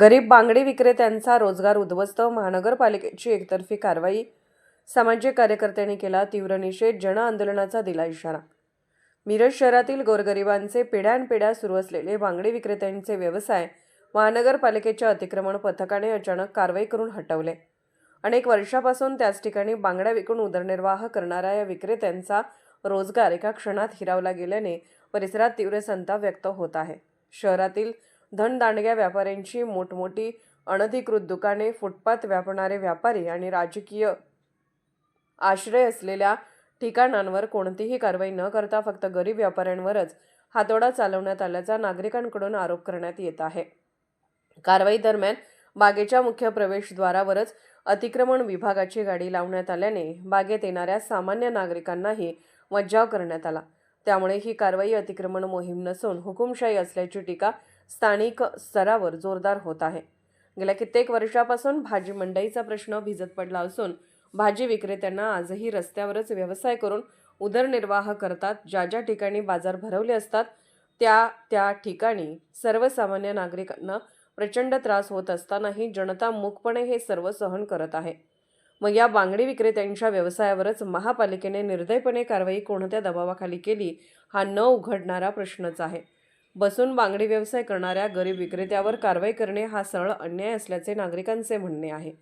गरीब बांगडी विक्रेत्यांचा रोजगार उद्ध्वस्त महानगरपालिकेची एकतर्फी कारवाई सामाजिक कार्यकर्त्यांनी केला तीव्र निषेध जन आंदोलनाचा दिला इशारा. मिरज शहरातील गोरगरिबांचे पिढ्यानपिढ्या सुरू असलेले बांगडी विक्रेत्यांचे व्यवसाय महानगरपालिकेच्या अतिक्रमण पथकाने अचानक कारवाई करून हटवले. अनेक वर्षापासून त्याच ठिकाणी बांगड्या विकून उदरनिर्वाह करणाऱ्या या विक्रेत्यांचा रोजगार एका क्षणात हिरावला गेल्याने परिसरात तीव्र संताप व्यक्त होत आहे. शहरातील धनदांडग्या व्यापाऱ्यांची मोठमोठी अनधिकृत दुकाने फुटपाथ व्यापणारे व्यापारी आणि राजकीय आश्रय असलेल्या ठिकाणांवर कोणतीही कारवाई न करता फक्त गरीब व्यापाऱ्यांवरच हातोडा चालवण्यात आल्याचा नागरिकांकडून आरोप करण्यात येत आहे. कारवाई दरम्यान बागेच्या मुख्य प्रवेशद्वारावरच अतिक्रमण विभागाची गाडी लावण्यात आल्याने बागेत येणाऱ्या सामान्य नागरिकांनाही मज्जाव करण्यात आला. त्यामुळे ही कारवाई अतिक्रमण मोहीम नसून हुकुमशाही असल्याची टीका स्थानिक स्तरावर जोरदार होत आहे. गेल्या कित्येक वर्षापासून भाजी मंडईचा प्रश्न भिजत पडला असून भाजी विक्रेत्यांना आजही रस्त्यावरच व्यवसाय करून उदरनिर्वाह करतात. ज्या ज्या ठिकाणी बाजार भरवले असतात त्या त्या ठिकाणी सर्वसामान्य नागरिकांना प्रचंड त्रास होत असतानाही जनता मूकपणे हे सर्व सहन करत आहे. मग या बांगडी विक्रेत्यांच्या व्यवसायावरच महापालिकेने निर्दयपणे कारवाई कोणत्या दबावाखाली केली हा न उघडणारा प्रश्नच आहे. बसून बांगडी व्यवसाय करणाऱ्या गरीब विक्रेत्यावर कारवाई करणे हा सरळ अन्याय असल्याचे नागरिकांचे म्हणणे आहे.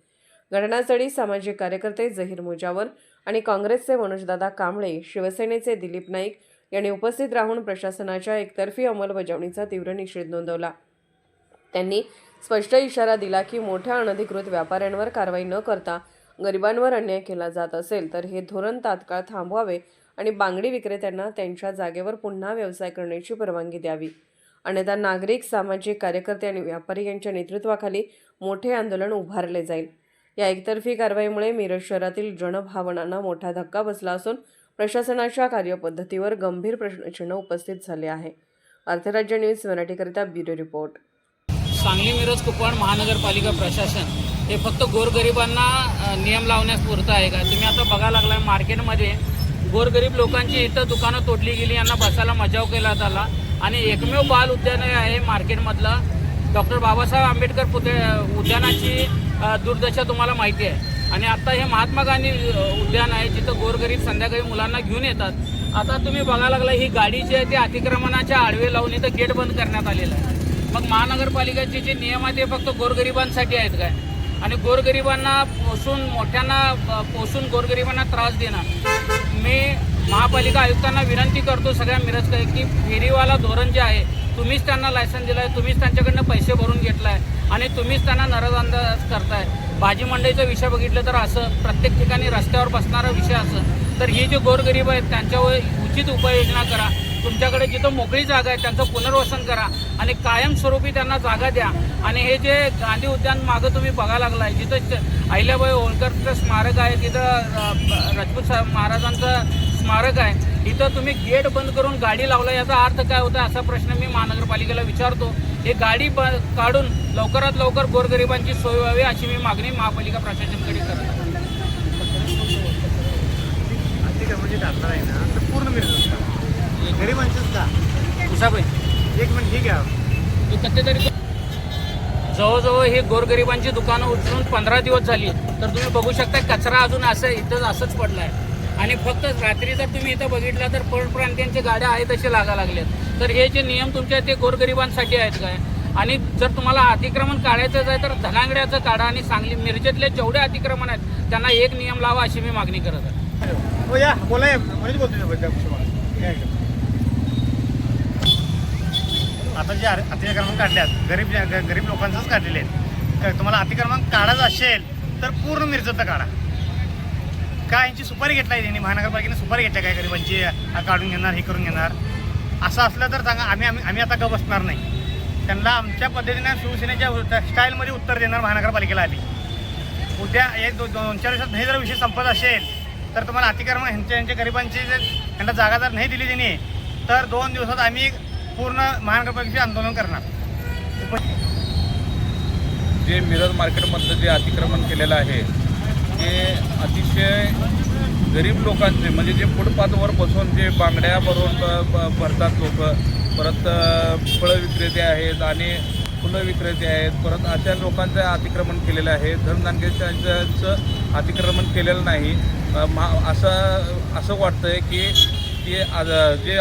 घटनास्थळी सामाजिक कार्यकर्ते जहीर मुजावर आणि काँग्रेसचे मनोजदादा कांबळे शिवसेनेचे दिलीप नाईक यांनी उपस्थित राहून प्रशासनाच्या एकतर्फी अंमलबजावणीचा तीव्र निषेध नोंदवला. त्यांनी स्पष्ट इशारा दिला की मोठ्या अनधिकृत व्यापाऱ्यांवर कारवाई न करता गरिबांवर अन्याय केला जात असेल तर हे धोरण तात्काळ थांबवावे आणि बांगडी विक्रेत्यांना त्यांच्या जागेवर पुन्हा व्यवसाय करण्याची परवानगी द्यावी. अन्यथा नागरिक सामाजिक कार्यकर्ते आणि व्यापारी यांच्या नेतृत्वाखाली मोठे आंदोलन उभारले जाईल. या एकतर्फी कारवाईमुळे मिरज शहरातील जनभावनांना मोठा धक्का बसला असून प्रशासनाच्या कार्यपद्धतीवर गंभीर प्रश्नचिन्ह उपस्थित झाले आहे. अर्थराज्य न्यूज मराठीकरिता ब्युरो रिपोर्ट. सांगली मिरज कुपवाड महानगरपालिका प्रशासन हे फक्त गोरगरिबांना नियम लावण्यास पुरतं आहे का? तुम्ही आता बघा लागलाय मार्केटमध्ये गोरगरीब लोकांची इथं दुकानं तोडली गेली यांना बसायला मजाव केला आला आणि एकमेव बाल उद्यान आहे मार्केटमधलं. डॉक्टर बाबासाहेब आंबेडकर पुतळे उद्यानाची दुर्दशा तुम्हाला माहिती आहे. आणि आता हे महात्मा गांधी उद्यान आहे जिथं गोरगरीब संध्याकाळी मुलांना घेऊन येतात. आता तुम्ही बघा लागला ही गाडी जी आहे ती अतिक्रमणाच्या आडवे लावून इथं गेट बंद करण्यात आलेलं आहे. मग महानगरपालिकेचे जे नियम आहेत ते फक्त गोरगरिबांसाठी आहेत काय? आणि गोरगरिबांना पोसून मोठ्यांना पोसून गोरगरिबांना त्रास देणार. मी महापालिका आयुक्तांना विनंती करतो सगळ्या मिरजकडे की फेरीवाला धोरण जे आहे तुम्हीच त्यांना लायसन दिलं आहे तुम्हीच त्यांच्याकडनं पैसे भरून घेतला आहे आणि तुम्हीच त्यांना नरजअंदाज करताय. भाजी मंडईचा विषय बघितलं तर असं प्रत्येक ठिकाणी रस्त्यावर बसणारा विषय असं. तर ही जे गोरगरीब आहेत त्यांच्यावर उचित उपाययोजना करा. तुमच्याकडे जिथं मोकळी जागा आहे त्यांचं पुनर्वसन करा आणि कायमस्वरूपी त्यांना जागा द्या. आणि हे जे गांधी उद्यान मागं तुम्ही बघा लागलाय जिथं अहिल्याबाई होळकरचं स्मारक आहे तिथं राजपूत महाराजांचं स्मारक आहे. इथं तुम्ही गेट बंद करून गाडी लावला याचा अर्थ काय होता असा प्रश्न मी महानगरपालिकेला विचारतो. हे गाडी ब काढून लवकरात लवकर गोरगरिबांची सोय व्हावी अशी मी मागणी महापालिका प्रशासनाकडे करतो. आहे जे टाकणार आहे ना तर पूर्ण मिळत गरिबांचंच का उसाबाई एक मिनिट ठीक आहे तू कधीतरी जवळजवळ हे गोरगरिबांची दुकानं उचलून पंधरा दिवस झाली. तर तुम्ही बघू शकता कचरा अजून असं इथं असंच आहे आणि फक्त रात्री जर तुम्ही इथं बघितला तर परप्रांतीयांच्या गाड्या आहेत तसे लागा लागल्यात. तर हे जे नियम तुमच्या ते गोरगरिबांसाठी आहेत काय? आणि जर तुम्हाला अतिक्रमण काढायचं आहे तर धनांगड्याचं काढा आणि सांगली मिरजेतले जेवढे अतिक्रमण आहेत त्यांना एक नियम लावा अशी मी मागणी करत आहे. हो या. बोला या. बोलतो त्या आता जे अतिक्रमण काढल्यात. गरीब ग- गरीब लोकांचंच काढलेले आहेत. तुम्हाला अतिक्रमण काढायचं असेल तर पूर्ण मिरजेतलं काढा. काय यांची सुपारी घेतलाय त्यांनी? महानगरपालिकेने सुपारी घेतल्या काय गरिबांची? काढून घेणार हे करून घेणार? असं असलं तर सांगा आम्ही आम्ही आम्ही आता ग बसणार नाही? त्यांना आमच्या पद्धतीने शिवसेनेच्या स्टाईलमध्ये उत्तर देणार महानगरपालिकेला आली उद्या एक दो दोन चार दिवसात नाही जर विषय संपत असेल तर तुम्हाला अतिक्रमण ह्यांच्या यांच्या गरिबांची जर त्यांना जागा जर नाही दिली त्यांनी तर दोन दिवसात आम्ही पूर्ण महानगरपालिकेचे आंदोलन करणार. जे मिरज मार्केटमधलं जे अतिक्रमण केलेलं आहे ते अतिशय गरीब लोकांचे म्हणजे जे फुटपाथवर बसून जे बांगड्या भरून ब- भरतात लोक परत फळं विक्रेते आहेत आणि फुलं विक्रेते आहेत परत अशा लोकांचं अतिक्रमण केलेलं आहे. धनदानकेचं अतिक्रमण केलेलं नाही. अ, महा असं असं आहे की की आज जे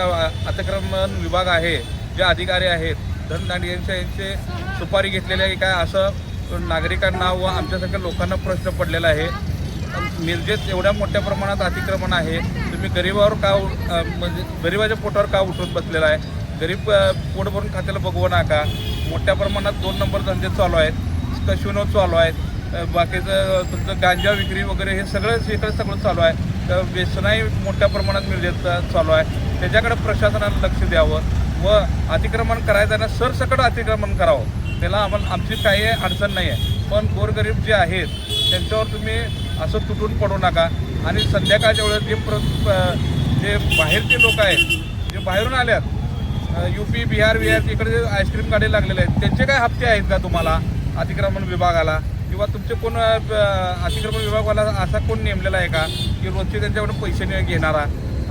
अतिक्रमण विभाग आहे जे अधिकारी आहेत धनदांडग्यांच्या यांचे सुपारी घेतलेले आहे काय असं नागरिकांना व आमच्यासारख्या लोकांना प्रश्न पडलेला आहे. मिरजेत एवढ्या मोठ्या प्रमाणात अतिक्रमण आहे. तुम्ही गरिबावर का म्हणजे गरिबाच्या पोटावर का उठून बसलेला आहे? गरीब पोट भरून खात्याला बघवू नका. मोठ्या प्रमाणात दोन नंबर धंदे चालू आहेत. कशिनो चालू आहेत. बाकीचं तुमचं गांजा विक्री वगैरे हे सगळं इकडे सगळं चालू आहे. तर व्यसनही मोठ्या प्रमाणात मिळत चालू आहे. त्याच्याकडे प्रशासनानं लक्ष द्यावं व अतिक्रमण करायचं सरसकट अतिक्रमण करावं. त्याला आम्हाला आमची काही अडचण नाही आहे. पण गोरगरीब जे आहेत त्यांच्यावर तुम्ही असं तुटून पडू नका. आणि संध्याकाळच्या वेळेस जे प्र जे बाहेरचे लोक आहेत जे बाहेरून आल्यात यू पी बिहार बिहार इकडे जे आईस्क्रीम गाडी लागलेले आहेत त्यांचे काय हप्ते आहेत का तुम्हाला अतिक्रमण विभागाला? किंवा तुमचे कोण अतिक्रमण विभागवाला असा कोण नेमलेला आहे का? की रोजचे त्यांच्याकडून पैसे घेणारा?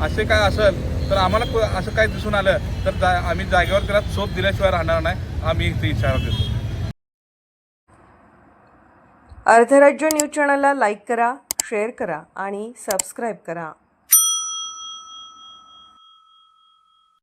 असे काय असेल तर आम्हाला असं काय दिसून आलं तर जा आम्ही जागेवर त्याला चोप दिल्याशिवाय राहणार नाही. आम्ही इथे इशारा देतो. अर्धराज्य न्यूज चॅनलला लाईक करा शेअर करा आणि सबस्क्राईब करा.